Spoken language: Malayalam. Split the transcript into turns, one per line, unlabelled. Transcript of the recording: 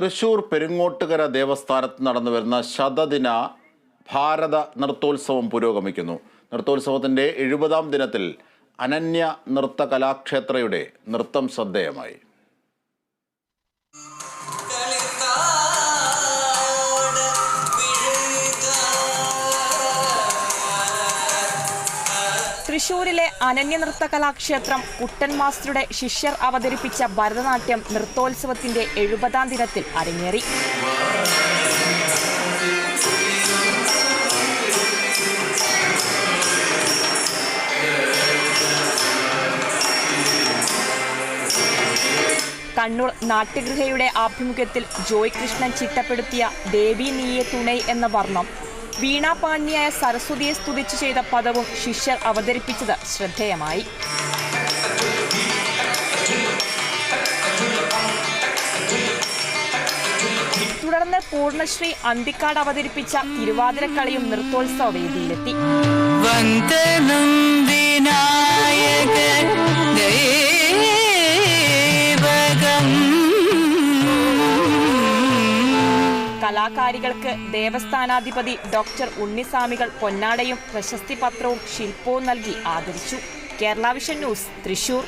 തൃശൂർ പെരുങ്ങോട്ടുകര ദേവസ്ഥാനത്ത് നടന്നു വരുന്ന ശതദിന ഭാരത നൃത്തോത്സവം പുരോഗമിക്കുന്നു. നൃത്തോത്സവത്തിന്റെ എഴുപതാം ദിനത്തിൽ അനന്യ നൃത്ത കലാക്ഷേത്രയുടെ നൃത്തം ശ്രദ്ധേയമായി.
തൃശൂരിലെ അനന്യ നൃത്ത കലാക്ഷേത്രം കുട്ടൻ മാസ്റ്ററുടെ ശിഷ്യർ അവതരിപ്പിച്ച ഭരതനാട്യം നൃത്തോത്സവത്തിന്റെ എഴുപതാം ദിനത്തിൽ അരങ്ങേറി. കണ്ണൂർ നാട്യഗൃഹയുടെ ആഭിമുഖ്യത്തിൽ ജോയ് കൃഷ്ണൻ ചിട്ടപ്പെടുത്തിയ ദേവി നീയെ തുണൈ എന്ന വർണം വീണാപാണ്യായ സരസ്വതിയെ സ്തുതിച്ചു ചെയ്ത പദവും ശിഷ്യർ അവതരിപ്പിച്ചത് ശ്രദ്ധേയമായി. തുടർന്ന് പൂർണശ്രീ അന്തിക്കാട് അവതരിപ്പിച്ച തിരുവാതിരക്കളിയും നൃത്തോത്സവ വേദിയിലെത്തി.
വന്ദനം
കലാകാരികൾക്ക് ദേവസ്ഥാനാധിപതി ഡോക്ടർ ഉണ്ണിസ്വാമികൾ പൊന്നാടയും പ്രശസ്തി പത്രവും ശില്പവും നൽകി ആദരിച്ചു. Kerala vision news Thrissur.